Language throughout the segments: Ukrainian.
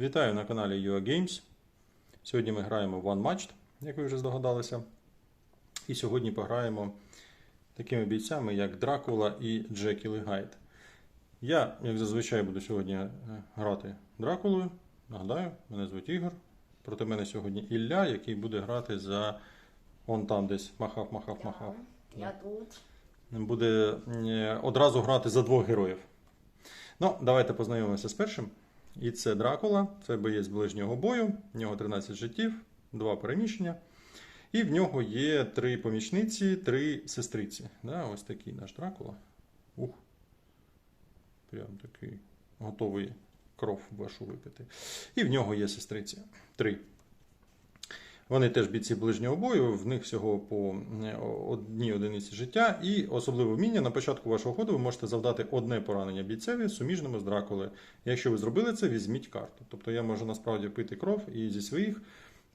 Вітаю на каналі UA Games. Сьогодні ми граємо в One Matched, як ви вже здогадалися. І сьогодні пограємо такими бійцями, як Дракула і Джекіл і Гайд. Я, як зазвичай, буду сьогодні е, грати Дракулою. Нагадаю, мене звуть Ігор. Проти мене сьогодні Ілля, який буде грати за. Он там десь махав, махав, махав. Я тут. буде е, одразу грати за двох героїв. Ну, давайте познайомимося з першим. І це Дракула, це боєць ближнього бою. В нього 13 життів, 2 переміщення. І в нього є три помічниці, три сестриці. Да, ось такий наш Дракула. Ух. Прям такий готовий кров вашу випити. І в нього є сестриці. Три. Вони теж бійці ближнього бою, в них всього по е, одній одиниці життя. І особливе вміння на початку вашого ходу ви можете завдати одне поранення бійцеві суміжному з дракулею. Якщо ви зробили це, візьміть карту. Тобто я можу насправді пити кров і зі своїх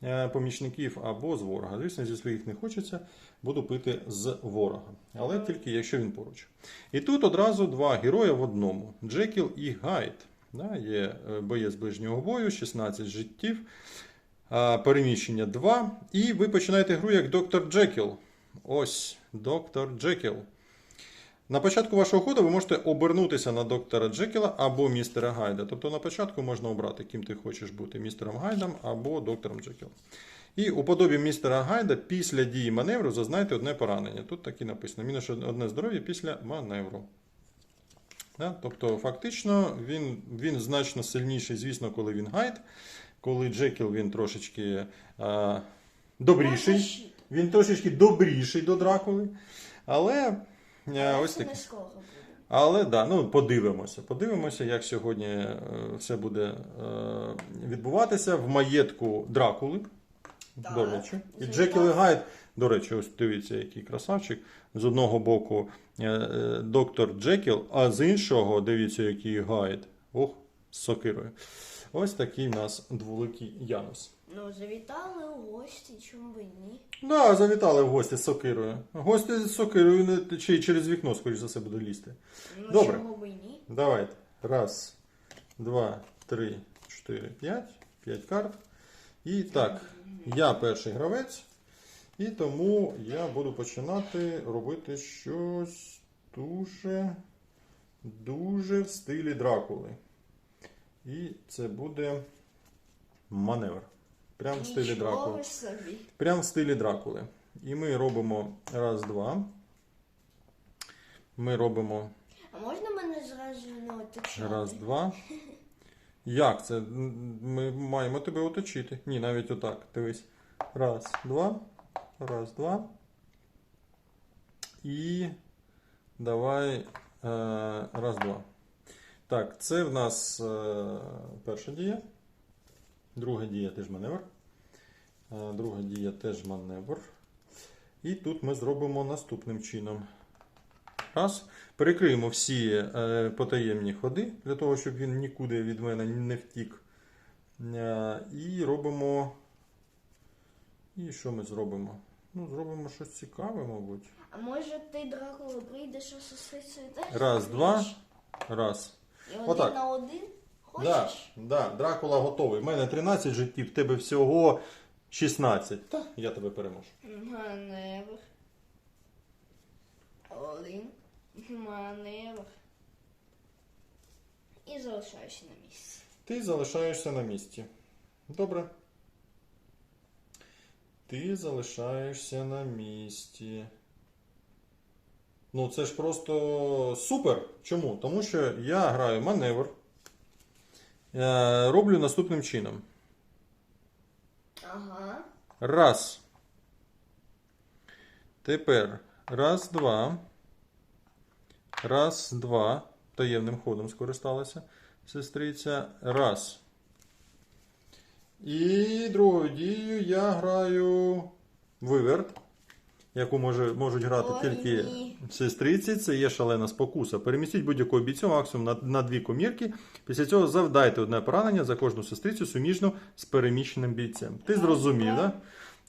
е, помічників або з ворога. Звісно, зі своїх не хочеться, буду пити з ворога. Але тільки якщо він поруч. І тут одразу два герої в одному: Джекіл і Гайд. Да, є е, боєць ближнього бою, 16 життів. Переміщення 2. І ви починаєте гру як доктор Джекіл. Ось, доктор Джекіл. На початку вашого ходу ви можете обернутися на доктора Джекіла або містера Гайда. Тобто на початку можна обрати, ким ти хочеш бути містером Гайдом або доктором Джекілом. І у подобі містера Гайда після дії маневру зазнайте одне поранення. Тут так і написано: мінус одне здоров'я після маневру. Да? Тобто, фактично, він, він значно сильніший, звісно, коли він гайд. Коли Джекіл він трошечки а, добріший. Він трошечки добріший до Дракули. Але е, ось Це таке. Але да, ну подивимося. Подивимося, як сьогодні е, все буде е, відбуватися в маєтку Дракули. Так, До речі. І. Джекіл і Гайд, до речі, ось дивіться, який красавчик. З одного боку е, е, доктор Джекіл, а з іншого, дивіться, який гайд. Ох, з сокирою. Ось такий у нас дволикий Янус. Ну, завітали у гості, чому би ні? Да, завітали в гості з сокирою. Гості з сокирою не чи через вікно, скоріш за все, буде лізти. Ну, Добре. чому би ні? Давайте. Раз, два, три, чотири, п'ять. П'ять карт. І так, я перший гравець. І тому я буду починати робити щось дуже, дуже в стилі Дракули. І це буде маневр. Прям в стилі Дракули. Прям в стилі Дракули. І ми робимо раз, два. Ми робимо А можна мене зразу не оточати? раз, два. Як це? Ми маємо тебе оточити. Ні, навіть отак. Дивись. Раз, два. Раз, два. І давай е, раз, два. Так, це в нас е, перша дія. Друга дія теж маневр. Е, Друга дія теж маневр. І тут ми зробимо наступним чином. Раз. Перекриємо всі е, потаємні ходи, для того, щоб він нікуди від мене не втік. І робимо. І що ми зробимо? Ну, зробимо щось цікаве, мабуть. А може ти, Дракула, прийдеш, а сестрицею теж? Раз, два. Раз. І один Отак. на один? Да, Хочеш? да, Дракула готовий. У мене 13 життів, в тебе всього 16. Та, я тебе переможу. Маневр. Один. Маневр. І залишаюся на місці. Ти залишаєшся на місці. Добре. Ти залишаєшся на місці. Ну, це ж просто супер. Чому? Тому що я граю маневр. Е, роблю наступним чином. Ага. Раз. Тепер раз, два. Раз, два. Таємним ходом скористалася сестриця. Раз. І другою дією я граю виверт, яку може, можуть грати Ой, тільки ні. сестриці. Це є шалена спокуса. Перемістіть будь-яку бійцю максимум на, на дві комірки. Після цього завдайте одне поранення за кожну сестрицю суміжно з переміщеним бійцем. Ти зрозумів, так? Да?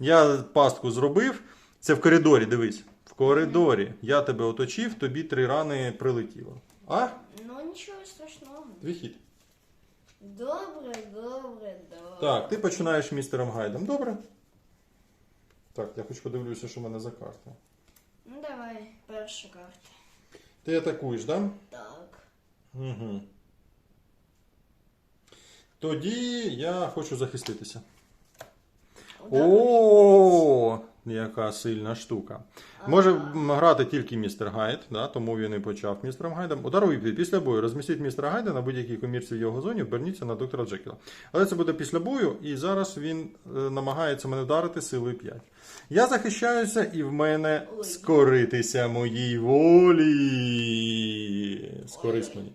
Я пастку зробив. Це в коридорі, дивись. В коридорі. Я тебе оточив, тобі три рани прилетіло. А? Ну нічого страшного. Твій хід. Добре, добре, добре. Так, ти починаєш містером Гайдом, добре? Так, я хоч подивлюся, що в мене за карта. Ну давай, перша карта. Ти атакуєш, так? Да? Так. Угу. Тоді я хочу захиститися. О, яка сильна штука. Може грати тільки містер Гайд, да, тому він і почав містером Гайдом. Удар у. Після бою розмістіть містера Гайда на будь-якій комірці в його зоні, оберніться на доктора Джекіла. Але це буде після бою, і зараз він е, намагається мене вдарити силою 5. Я захищаюся, і в мене Ой. скоритися моїй волі. Скорись мені.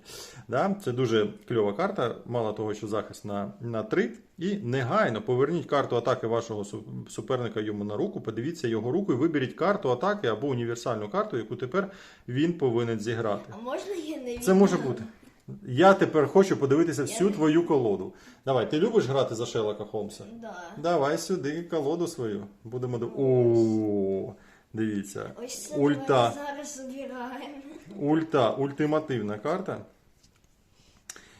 Да? Це дуже кльова карта. Мало того, що захист на, на 3. І негайно поверніть карту атаки вашого суперника йому на руку, подивіться його руку і виберіть карту атаки або універсальну карту, яку тепер він повинен зіграти. А можна я не Це може бути. Я тепер хочу подивитися всю твою колоду. Давай, ти любиш грати за Шерлока Холмса? Да. Давай сюди колоду свою. Будемо див... О, дивіться. Ось це Ульта. давай зараз обираємо. Ульта, ультимативна карта.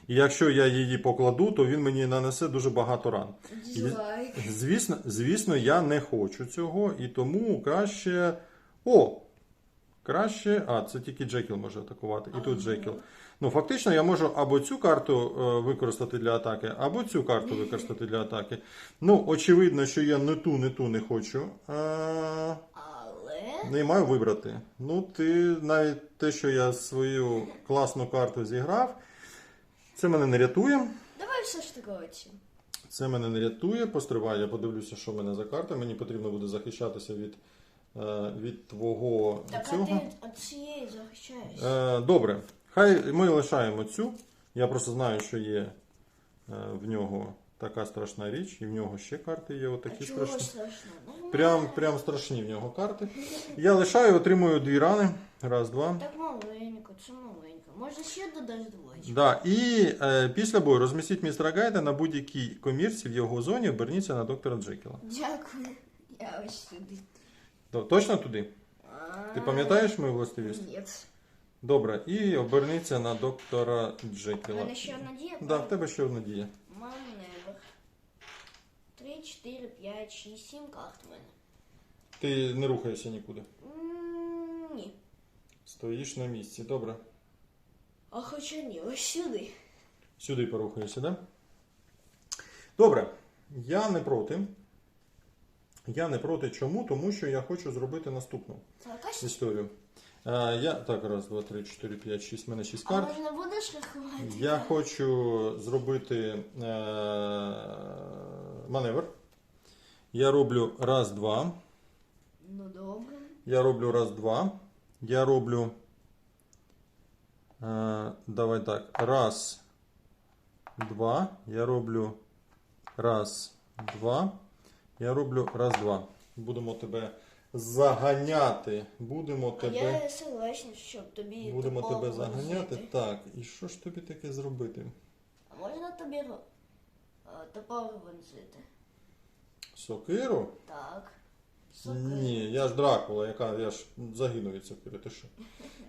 І якщо я її покладу, то він мені нанесе дуже багато ран. Дізлайк. Звісно, звісно, я не хочу цього, і тому краще. О! Краще. А, це тільки Джекіл може атакувати. І тут Джекіл. Ну, фактично, я можу або цю карту е, використати для атаки, або цю карту використати для атаки. Ну, очевидно, що я не ту, не ту не хочу. Але не маю вибрати. Ну, ти навіть те, що я свою класну карту зіграв, це мене не рятує. давай все ж таки оці. Це мене не рятує. Постривай, я подивлюся, що в мене за карта. Мені потрібно буде захищатися від, від твого Так, а цього. ти від цієї захищаєшся. Е, добре, хай ми лишаємо цю. Я просто знаю, що є е, в нього така страшна річ, і в нього ще карти є а отакі чого страшні. страшно? Ну, Прям, прям страшні в нього карти. Я лишаю, отримую дві рани. Раз, два. Так маленько, це маленько. Може ще додаш двоєчку? Да, і е, після бою розмістіть містера Гайда на будь-якій комірці в його зоні, оберніться на доктора Джекіла. Дякую. Я ось сюди. То- Точно туди? Ти пам'ятаєш мою властивість? Ні. Добре, і оберніться на доктора У Джекіла. мене ще одна дія? Да, в тебе ще одна дія. Маневр. 3, 4, 5, 6, 7 карт в мене. Ти не рухаєшся нікуди. М, Ні. Стоїш на місці. Добре. А хоча ні, ось сюди. Сюди порухаєшся, да? Добре. Я не проти. Я не проти чому? Тому що я хочу зробити наступну Так, а історію. Е, я, так, раз, два, три, чотири, п'ять, шість. У мене шість А карт. можна будеш рахувати? Я хочу зробити е, маневр. Я роблю раз, два. Ну добре. Я роблю раз, два. Я роблю. Е, давай так. Раз, два. Я роблю раз, два. Я роблю раз, два. Будемо тебе заганяти. Будемо А тебе. я согласна, щоб тобі Будемо тебе заганяти. вонзити. Так. І що ж тобі таке зробити? А можна тобі ро- а, топор вонзити? Сокиру? Так. Сокир. Ні, я ж Дракула, яка я ж загину від сокири. Ти що?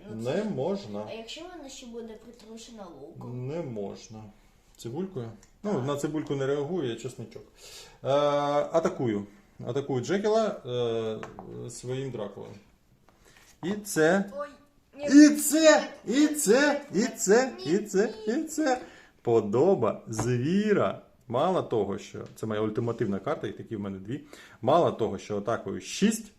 Ну, це- Не можна. А якщо вона ще буде притрушена луком? Не можна. Цибулькою? Ну, на цибульку не реагує, я чесничок. Е, атакую. Атакую Джекіла е, своїм Дракулою. І це. І це, і це, і це, і це, і це. Подоба звіра. Мало того, що це моя ультимативна карта, і такі в мене дві. Мало того, що атакою 6.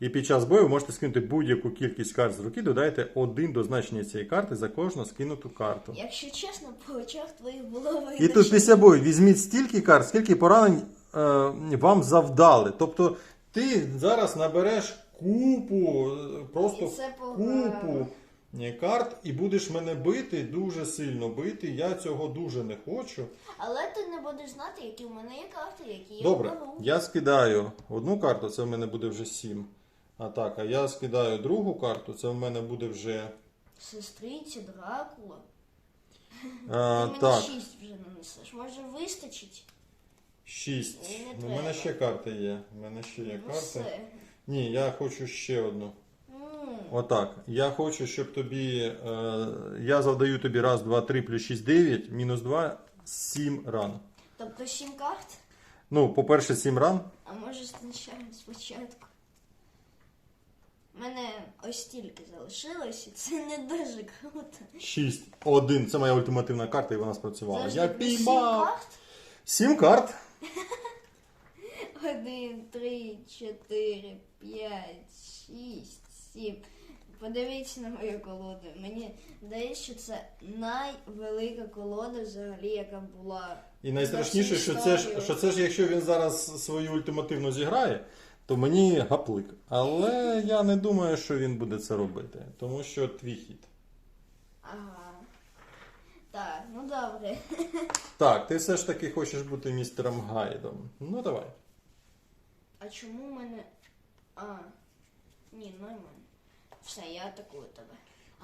І під час бою ви можете скинути будь-яку кількість карт з руки, додайте один до значення цієї карти за кожну скинуту карту. Якщо чесно, по очах твоїх було видно. І тут після бою візьміть стільки карт, скільки поранень е, вам завдали. Тобто ти зараз набереш купу, е, просто І це купу е, карт і будеш мене бити, дуже сильно бити. Я цього дуже не хочу. Але ти не будеш знати, які в мене є карти, які я Добре, беру. я скидаю одну карту, це в мене буде вже 7 атака. Я скидаю другу карту, це в мене буде вже. Сестриці, Дракула. Е, Ти мені так, 6 вже нанесеш. Може вистачить? 6. Ні, не У мене треба. ще карти є. У мене ще є Ну, карти. все. Ні, я хочу ще одну. М, Отак. Я хочу, щоб тобі. Е, я завдаю тобі раз, два, три плюс 6, 9, мінус 2, 7 ран. Тобто 7 карт, Ну, по-перше, 7 ран. а може спочатку. спочатку. У мене ось стільки залишилось, і це не дуже круто. 6. 1. Це моя ультимативна карта, і вона спрацювала. Завжди Я плюс сім піймав. карт. 7 карт. Один, три, чотири, п'ять, шість, сім. Подивіться на мою колоду. Мені здається, що це найвелика колода взагалі, яка була. І найстрашніше, що це ж, що це ж, якщо він зараз свою ультимативну зіграє, то мені гаплик. Але я не думаю, що він буде це робити, тому що твій хід. Ага. Так, ну добре. Так, ти все ж таки хочеш бути містером Гайдом. Ну давай. А чому в мене. А. Ні, нормально. Все, я атакую тебе.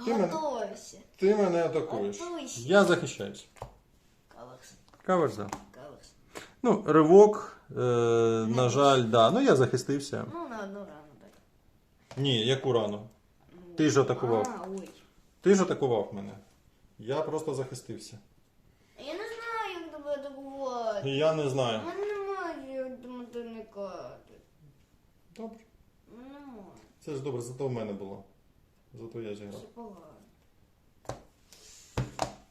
Ти мене- Готовься. Ти мене атакуєш. Готуйся. Я захищаюсь. Каверс. Каверс. Ну, ривок, е, на жаль, да. Ну я захистився. Ну, на одну рану так. Ні, яку рану? Ну, Ти ж атакував. А, ой. Ти ж атакував мене. Я просто захистився. Я не знаю, як тебе атакувати. Я не У знаю. мене немає ультимативної. Добре. У немає. Це ж добре, зато в мене було. Зато я Це зіграв. погано.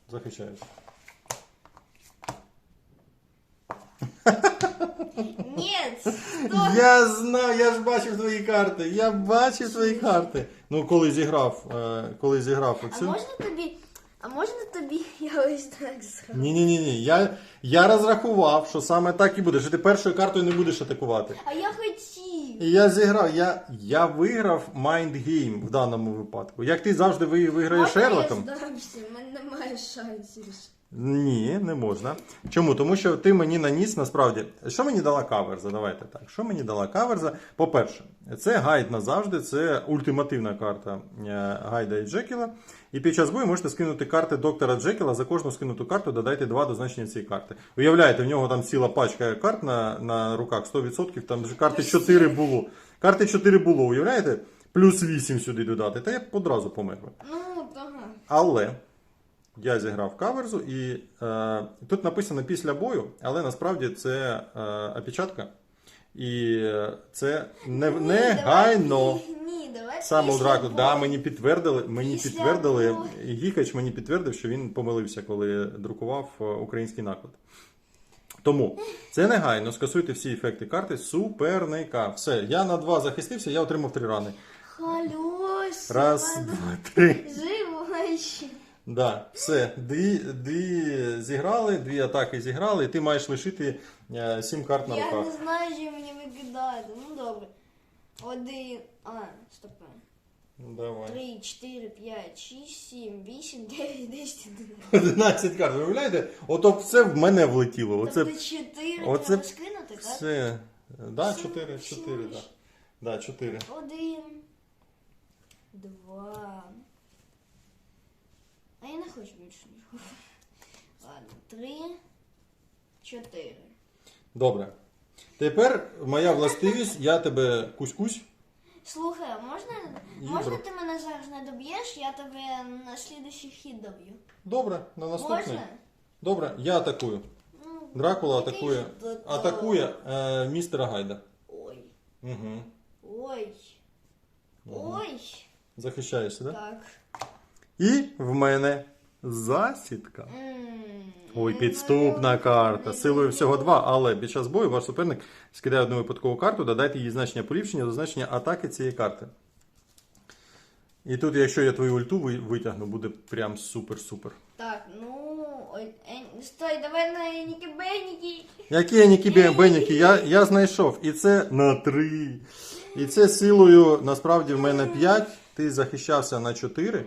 Захищаюсь. Ні, стоп! Я знаю, я ж бачив твої карти. Я бачив твої карти. Ну, коли зіграв, е, коли зіграв А оцю. можна тобі. А можна тобі я ось так зроблю? Ні, ні, ні, ні. Я, я розрахував, що саме так і буде, що ти першою картою не будеш атакувати. А я хотів. І я зіграв, я, я виграв Mind Game в даному випадку. Як ти завжди ви- виграєш Можна Шерлоком? Я здамся, в мене немає шансів. Ні, не можна. Чому? Тому що ти мені наніс насправді. Що мені дала каверза? Давайте так. Що мені дала каверза? По-перше, це гайд назавжди, це ультимативна карта е, гайда і Джекіла. І під час бою можете скинути карти доктора Джекіла. За кожну скинуту карту додайте 2 до значення цієї карти. Уявляєте, в нього там ціла пачка карт на, на руках 100%, там ж карти 4 було. Карти 4 було, уявляєте? Плюс 8 сюди додати. Та я б одразу помер. Ну, так. Але я зіграв каверзу, і е, тут написано після бою, але насправді це е, опечатка. І це не, негайно. Ні, давай. Саме у драку. Да, мені підтвердили, мені Після підтвердили, бою. Гікач мені підтвердив, що він помилився, коли друкував е, український наклад. Тому це негайно, скасуйте всі ефекти карти суперника. Все, я на два захистився, я отримав три рани. Халюсь. Раз, два, три. Живо ще. Да, все, дві, дві зіграли, дві атаки зіграли, і ти маєш лишити е, сім карт на Я руках. не знаю, що мені викидати. Ну добре. Один. А, стоп. Ну, Давай. Три, чотири, п'ять, шість, сім, вісім, дев'ять, десять, одинадцять. 11 карт. Ви уявляєте? Ото все в мене влетіло. Оце Тобто чотири оце треба скинути, так? все. Да, Всього- 4, всього 4, лиш. да. Да, 4. Один. Два. Хочу більше. Ладно. Три. Чотири. Добре. Тепер моя властивість, я тебе кусь-кусь. Слухай, а можна, можна ти мене зараз не доб'єш, я тебе на слідуючий хід доб'ю. Добре, на наступний. Можна? Добре, я атакую. Ну, Дракула який атакує. ж Атакує е, містера Гайда. Ой. Угу. Ой. Ой. Захищаєшся, так? Так. І в мене засідка. Ой, підступна карта. Силою всього два, але під час бою ваш суперник скидає одну випадкову карту, додайте її значення поліпшення до значення атаки цієї карти. І тут, якщо я твою ульту витягну, буде прям супер-супер. Так, ну. Е, стой, давай на Еніки Беніки. Які я нікі беніки, я, я знайшов. І це на 3. І це силою, насправді, в мене 5. Ти захищався на 4.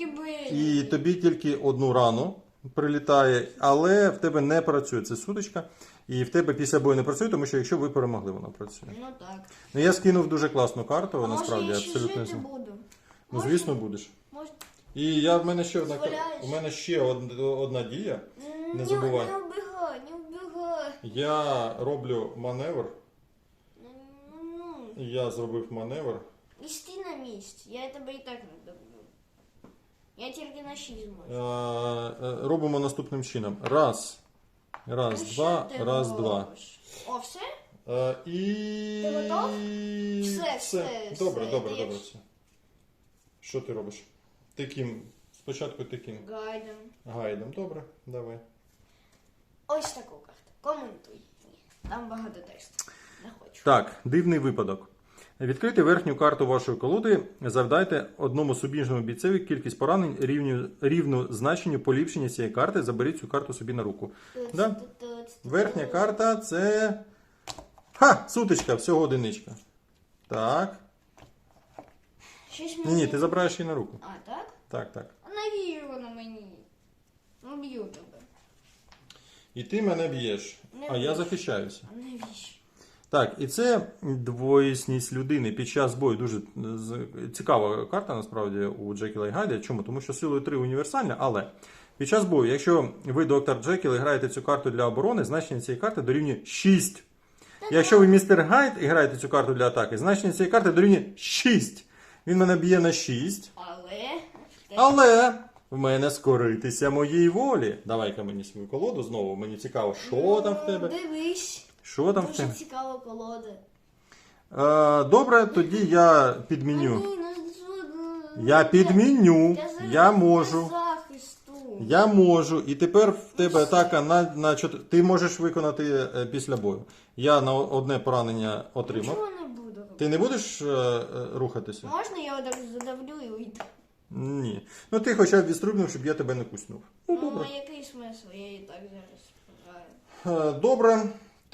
Еніки Беніки. І тобі тільки одну рану прилітає, але в тебе не працює. Це сутичка. І в тебе після бою не працює, тому що якщо ви перемогли, вона працює. Ну так. Ну я скинув дуже класну карту, А насправді може я ще абсолютно. жити буду? Ну, Можна? звісно, будеш. Може... І я в мене ще одна Дозволяєш? у мене ще од- одна дія. Не забувай. Не убігай, не убігай. Я роблю маневр. Ну, ну, Я зробив маневр. і стій на місці. Я тебе і так не доб'ю. Я тільки на 6 Е, зможу. е, робимо наступним чином. Раз. Раз, Ну, два, ти раз, два. робиш? О, все? Е, і... Ти готов? Все, все, Добре, все, добре, даєш. добре. Все. Що ти робиш? Таким. Спочатку таким Гайдем. гайдом. Добре, давай. Ось таку карту. Коментуй. Ні, Там багато тексту. Не хочу. Так, дивний випадок. Відкрити верхню карту вашої колоди, завдайте одному субіжному бійцеві кількість поранень рівню, рівну значенню поліпшення цієї карти. Заберіть цю карту собі на руку. Да. Верхня карта це. Ха! Сутичка, всього одиничка. Так. Щось Ні, мені... ні, ти забираєш її на руку. А, так? Так, так. А навіщо воно мені? Ну, б'ю тебе. І ти мене б'єш, Не а я б'єш. захищаюся. А навіщо? Так, і це двоїсність людини під час бою. Дуже цікава карта насправді у Джекіла і Гайда. Чому? Тому що силою 3 універсальна, але під час бою, якщо ви, доктор Джекіл, і граєте цю карту для оборони, значення цієї карти дорівнює 6. Якщо ви містер Гайд і граєте цю карту для атаки, значення цієї карти дорівнює 6. Він мене б'є на 6. Але... Але в мене скоритися моїй волі. Давай-ка мені свою колоду знову. Мені цікаво, що там в тебе? Дивись. Що там в Дуже тебе? цікава колода. Е, добре, тоді я підміню. Ну, що- Я підміню. Я можу. Я можу. І тепер в тебе атака на, на чотир- Ти можеш виконати е, після бою. Я на одне поранення отримав. Не буду. Ти не будеш е, е, рухатися? Можна я отак задавлю і уйду? Ні. Ну ти хоча б відстрибнув, щоб я тебе не куснув. Ну, Ну, добре. а який смисл? Я і так зараз Добре.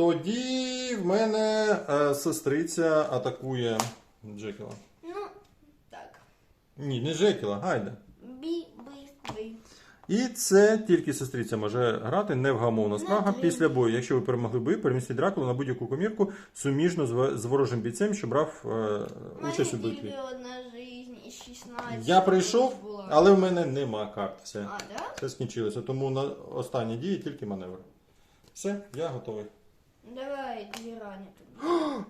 Тоді в мене е, сестриця атакує Джекіла. Ну, так. Ні, не Джекіла, гайда. Бі. І це тільки сестриця може грати невгамовна спрага після бою. Якщо ви перемогли бої, перемістіть Дракулу на будь-яку комірку суміжно з, з ворожим бійцем, що брав е, У мене участь у тільки битві. одна жизнь із 16. Я прийшов, була. але в мене нема карт. Все. А, так? Все скінчилося. Тому на останні дії тільки маневр. Все, я готовий. Давай, дві рані тобі.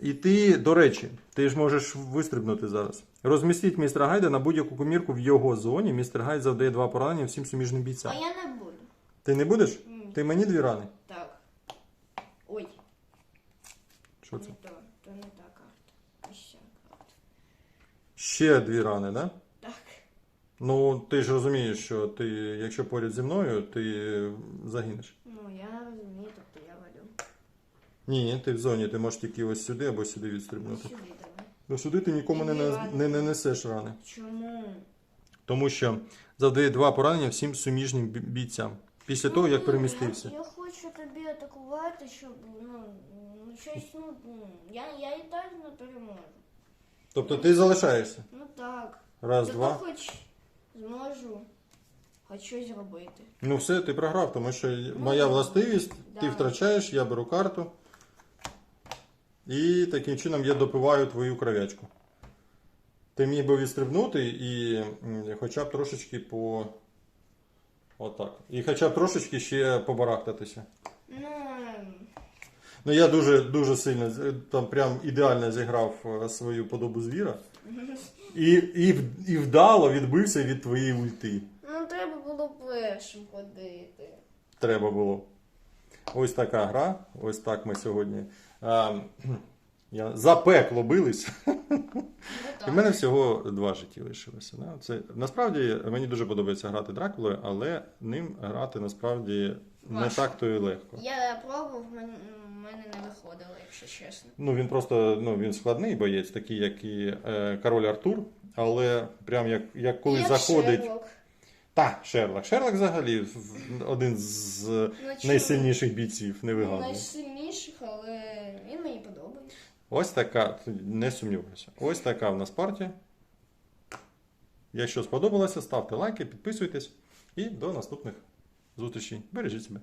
І ти, до речі, ти ж можеш вистрибнути зараз. Розмістіть містера Гайда на будь-яку комірку в його зоні. Містер Гайд завдає два поранення всім суміжним бійцям. А я не буду. Ти не будеш? Ні. Ти мені дві рани. Так. Ой, Що не це? то, то не та карта. Ця карта. Ще дві рани, да? Так. Ну, ти ж розумієш, що ти, якщо поряд зі мною, ти загинеш. Ну, я розумію, тобто я валю. Ні, ти в зоні, ти можеш тільки ось сюди або сюди Ну, відстрибнути. сюди давай. Ну сюди ти нікому не, не, не, не несеш рани. Чому? Тому що завдає два поранення всім суміжним бі- бійцям. Після того, як Ні, перемістився. Я, я хочу тобі атакувати, щоб ну, ну щось, ну, ну, я, я і так не переможу. Тобто ти залишаєшся. Ну так. Раз, Зато два. хоч зможу хоч щось зробити. Ну все, ти програв, тому що моя властивість, ти Да. втрачаєш, я беру карту. І таким чином я допиваю твою кров'ячку. Ти міг би відстрибнути і хоча б трошечки по. Отак. І хоча б трошечки ще побарахтатися. Ну, Ну я дуже дуже сильно там прям ідеально зіграв е, свою подобу звіра. І, і, і вдало відбився від твоєї ульти. ну треба було першим ходити. Треба було. Ось така гра. Ось так ми сьогодні. А, я за пекло бились. Ну, І в мене всього два житті лишилося. Да? Це, насправді мені дуже подобається грати Дракулою, але ним грати насправді не так то і легко. Я пробував, в мене, мене не виходило, якщо чесно. Ну він просто ну, він складний боєць, такий, як і е, король Артур. Але прям як, як коли Як заходить. Шерлок. Та, Шерлок. Шерлок взагалі один з Ну, найсильніших бійців, не Ну. Найсильніших, але. Ось така, не сумніваюся. Ось така в нас партія. Якщо сподобалося, ставте лайки, підписуйтесь і до наступних зустрічей. Бережіть себе.